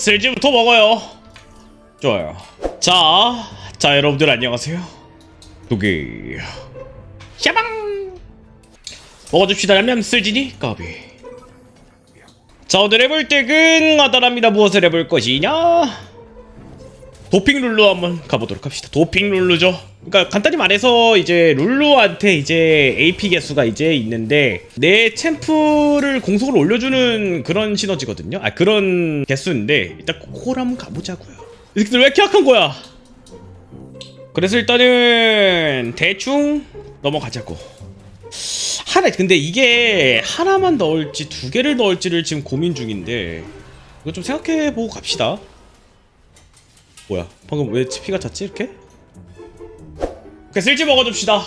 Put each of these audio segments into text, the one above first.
쓸지부터 먹어요. 좋아요. 자, 자 여러분들 안녕하세요. 두개 샤방 먹어줍시다 냠냠 쓸지니 까비. 자 오늘 해볼 덱은 간단합니다. 무엇을 해볼 것이냐? 도핑 룰루 한번 가보도록 합시다. 도핑 룰루죠. 그러니까 간단히 말해서 이제 룰루한테 이제 AP 개수가 이제 있는데 내 챔프를 공속을 올려주는 그런 시너지거든요. 아 그런 개수인데 일단 그걸 한번 가보자고요. 이 새끼들 왜 이렇게 약한 거야? 그래서 일단은 대충 넘어가자고. 하나 근데 이게 하나만 넣을지 두 개를 넣을지를 지금 고민 중인데 이거 좀 생각해 보고 갑시다. 뭐야? 방금 왜 피가 찼지 이렇게? 그냥 쓸지 먹어줍시다.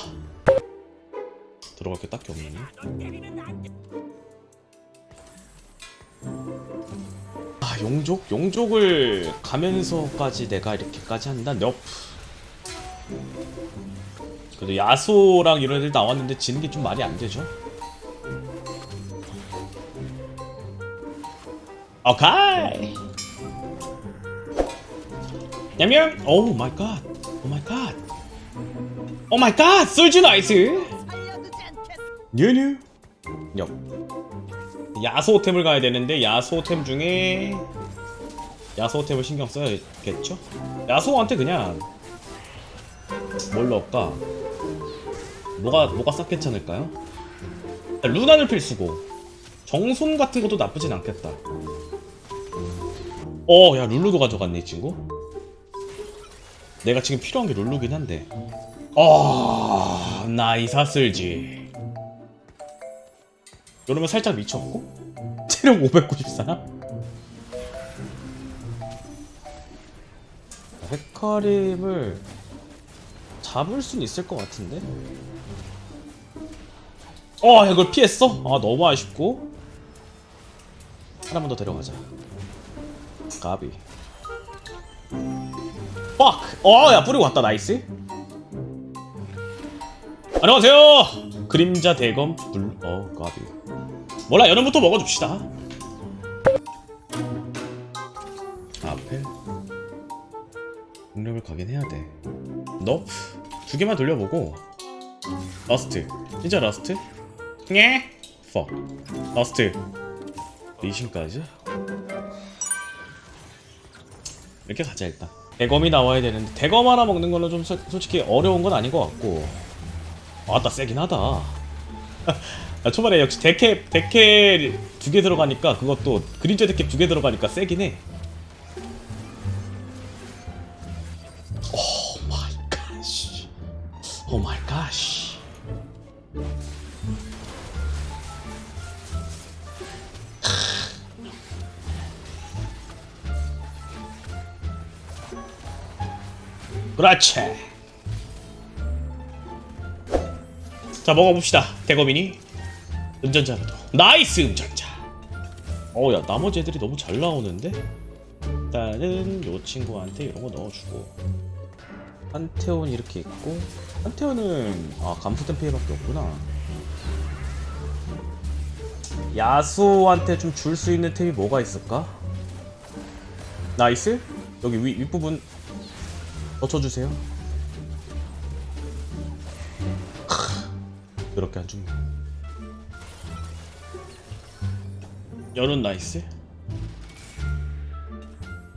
들어갈 게 딱히 없네. 아 용족? 용족을 가면서까지 내가 이렇게까지 한다? 넵. 그래도 야소랑 이런 애들 나왔는데 지는 게 좀 말이 안 되죠? 오케이. 냠냠. 오 마이 갓. 오 마이 갓. 오 마이 갓. 솔주 나이스. 뉴뉴. 옆. 야소템을 가야 되는데 야소템 중에 야소템을 신경 써야겠죠? 야소한테 그냥 뭘 넣을까? 뭐가 뭐가 싹 괜찮을까요? 루나를 필수고 정손 같은 것도 나쁘진 않겠다. 어, 야 룰루도 가져갔네 이 친구. 내가 지금 필요한 게 룰루긴 한데. 아, 나이사 쓸지. 이러면 살짝 미쳤고 체력 594. 헤카림을 잡을 순 있을 것 같은데. 어, 이걸 피했어? 아, 너무 아쉽고. 하나만 더 데려가자. 가비. 빡! 어, 야, 뿌리고 왔다, 나이스. 안녕하세요! 그림자 대검 불, 어, 가비. 몰라, 여름부터 먹어줍시다. 앞에. 능력을 가긴 해야 돼. 너? 두 개만 돌려보고. 러스트. 진짜 러스트? 예? 퍽. 러스트. 리신까지? 이렇게 가자 일단 대검이 나와야 되는데 대검 하나 먹는 거는 좀 소- 솔직히 어려운 건 아닌 것 같고. 아따 세긴 하다. 아, 초반에 역시 데캡 데캡 두개 들어가니까 그것도 그림자 데캡 두개 들어가니까 세긴 해. 오 마이 갓. 오 마이 그렇지. 자 먹어봅시다. 대검이니 운전자라도 나이스 운전자. 어야 나머지 애들이 너무 잘 나오는데. 일단은 요 친구한테 이런 거 넣어주고 한태원 이렇게 있고 한태원은 아 감수된 페이밖에 없구나. 야수한테 좀 줄 수 있는 템이 뭐가 있을까? 나이스 여기 위 윗부분 넣쳐주세요. 이렇게 안 죽네. 연운 나이스.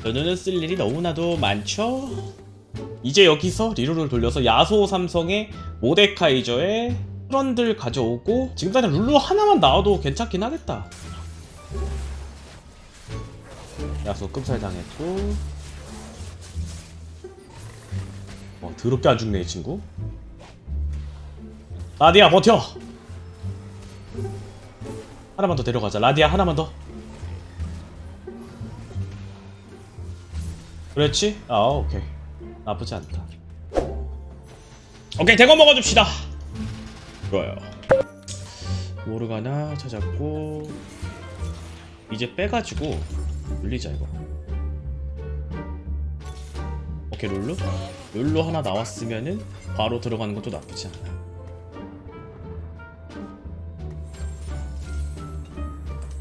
연운은 쓸 일이 너무나도 많죠. 이제 여기서 리루를 돌려서 야소 삼성의 모데카이저의 트런들 가져오고 지금까지 룰루 하나만 나와도 괜찮긴 하겠다. 야소 끔살 당했고 더럽게 안 죽네 이 친구. 라디아 버텨! 하나만 더 데려가자. 라디아 하나만 더. 그렇지? 아 오케이. 나쁘지 않다. 오케이 대거 먹어줍시다. 좋아요. 모르가나 찾았고 이제 빼가지고 물리자 이거. 오케이 룰루 룰루 하나 나왔으면은 바로 들어가는 것도 나쁘지 않아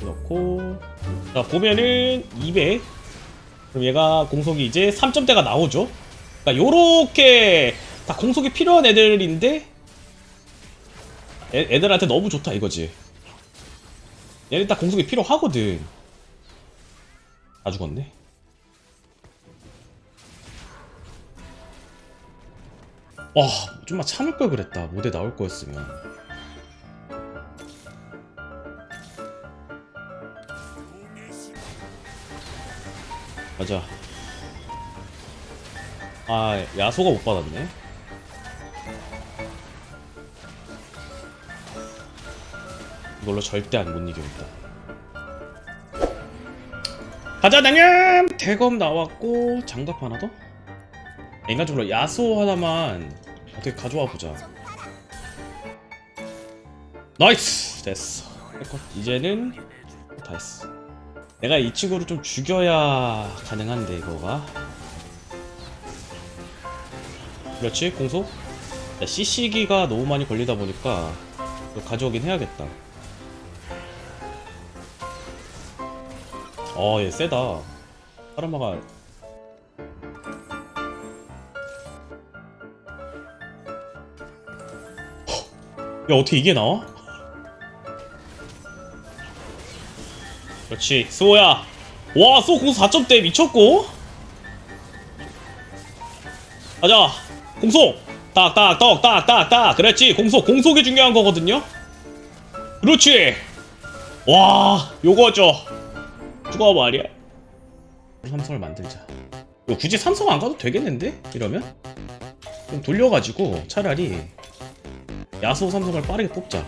넣고 자 보면은 200 그럼 얘가 공속이 이제 3점대가 나오죠. 그러니까 요렇게 다 공속이 필요한 애들인데 애, 애들한테 너무 좋다 이거지. 얘는 딱 공속이 필요하거든. 다 죽었네. 와, 좀만 참을 걸 그랬다. 모델 나올 거였으면. 가자. 아, 야소가 못 받았네. 이걸로 절대 안 못 이겨겠다. 가자, 당연! 대검 나왔고, 장갑 하나 더? 인간적으로 야소 하나만 어떻게 가져와 보자. 나이스! 됐어. 됐고, 이제는 다 했어. 내가 이 친구를 좀 죽여야 가능한데 이거가 그렇지 공속 야, CC기가 너무 많이 걸리다 보니까 가져오긴 해야겠다 어얘 세다 사람마가 야 어떻게 이게 나와? 그렇지. 수호야. 와수 공수 4점대 미쳤고. 가자. 공속 딱딱떡딱딱딱. 그렇지. 공속 공속이 중요한 거거든요. 그렇지. 와 요거죠. 죽어 말이야? 삼성을 만들자. 굳이 삼성 안 가도 되겠는데? 이러면? 좀 돌려가지고 차라리 야수 삼성을 빠르게 뽑자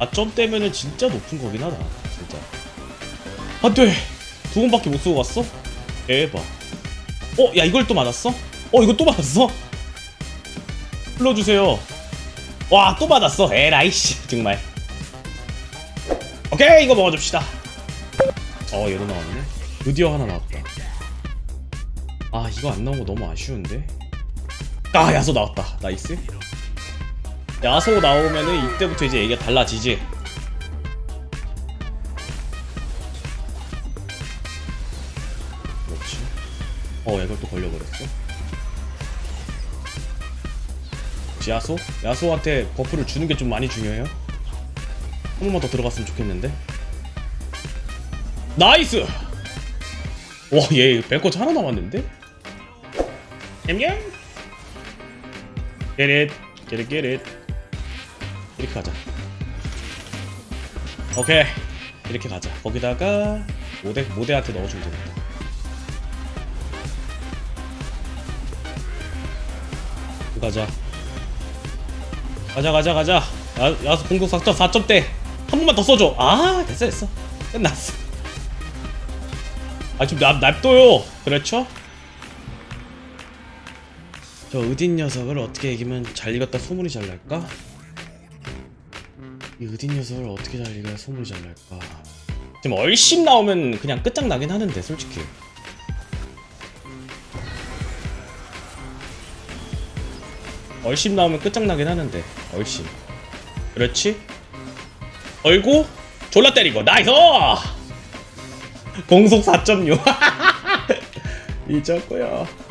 아, 점 때문에 진짜 높은 거긴 하다. 진짜. 안 돼! 두 번밖에 못 쓰고 갔어? 대박. 어, 야, 이걸 또 맞았어? 어, 이거 또 맞았어? 불러주세요. 와, 또 맞았어. 에라이, 씨. 정말. 오케이, 이거 먹어줍시다. 어, 얘도 나왔네. 드디어 하나 나왔다. 아, 이거 안 나온 거 너무 아쉬운데? 아, 야소 나왔다. 나이스. 야소 나오면은 이때부터 이제 얘기가 달라지지. 그렇지. 어, 이걸 또 걸려버렸어. 야소? 야소한테 버프를 주는 게 좀 많이 중요해요. 한 번만 더 들어갔으면 좋겠는데. 나이스! 와, 얘 백코치 하나 남았는데? 냠냠! Get it, get it, get it. 이렇게 가자. 오케이. 이렇게 가자. 거기다가 모대 모대한테 넣어주면 되겠다. 가자. 가자 가자 가자. 야, 야수 공격 4점 4점대 한 번만 더 써줘. 아 됐어 됐어. 끝났어. 아좀 납둬요. 그렇죠? 저 의딘 녀석을 어떻게 이기면 잘 익었다 소문이 잘 날까? 이 의딘 녀석을 어떻게 잘 이겨야 소문이 잘 날까? 지금 얼씬 나오면 그냥 끝장나긴 하는데 솔직히 얼씬 나오면 끝장나긴 하는데 얼씬 그렇지? 얼고 졸라 때리고 나이스! 공속 4.6 잊었고요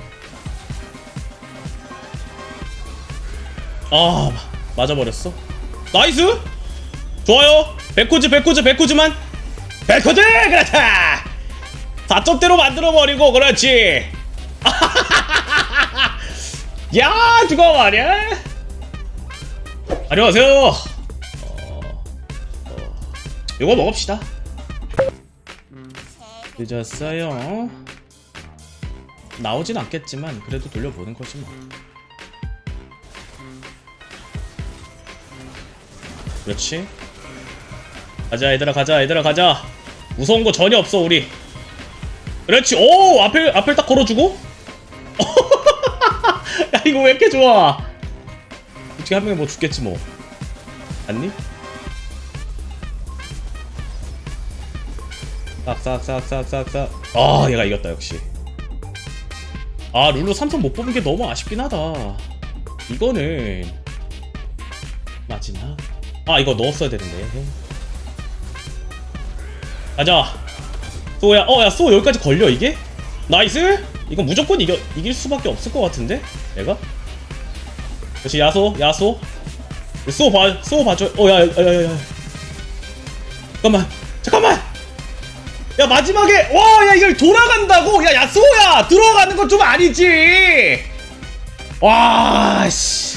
아 맞아버렸어. 나이스! 좋아요. 백코즈 백코즈 백코즈만. 백코즈! 그렇다! 4점대로 만들어버리고 그렇지. 야 죽어 말이야? 안녕하세요. 어, 어, 이거 먹읍시다. 늦었어요. 나오진 않겠지만 그래도 돌려보는 거지 뭐 그렇지? 가자 얘들아 가자 얘들아 가자. 무서운 거 전혀 없어 우리. 그렇지. 오 앞을 앞을 딱 걸어주고? 야 이거 왜 이렇게 좋아? 어떻게 한 명이 뭐 죽겠지 뭐. 맞니? 싹싹싹싹싹싹. 아 얘가 이겼다 역시. 아 룰루 삼성 못 뽑은 게 너무 아쉽긴 하다. 이거는 맞지나? 아 이거 넣었어야 되는데. 가자. 소야 어야 소 여기까지 걸려 이게? 나이스! 이건 무조건 이겨 이길 수밖에 없을 것 같은데? 내가? 그렇지 야소 야소. 쏘봐쏘 봐줘. 어야 야야야 잠깐만 잠깐만! 야 마지막에 와 야 이걸 돌아간다고? 야 야쏘야! 들어가는 건 좀 아니지! 와씨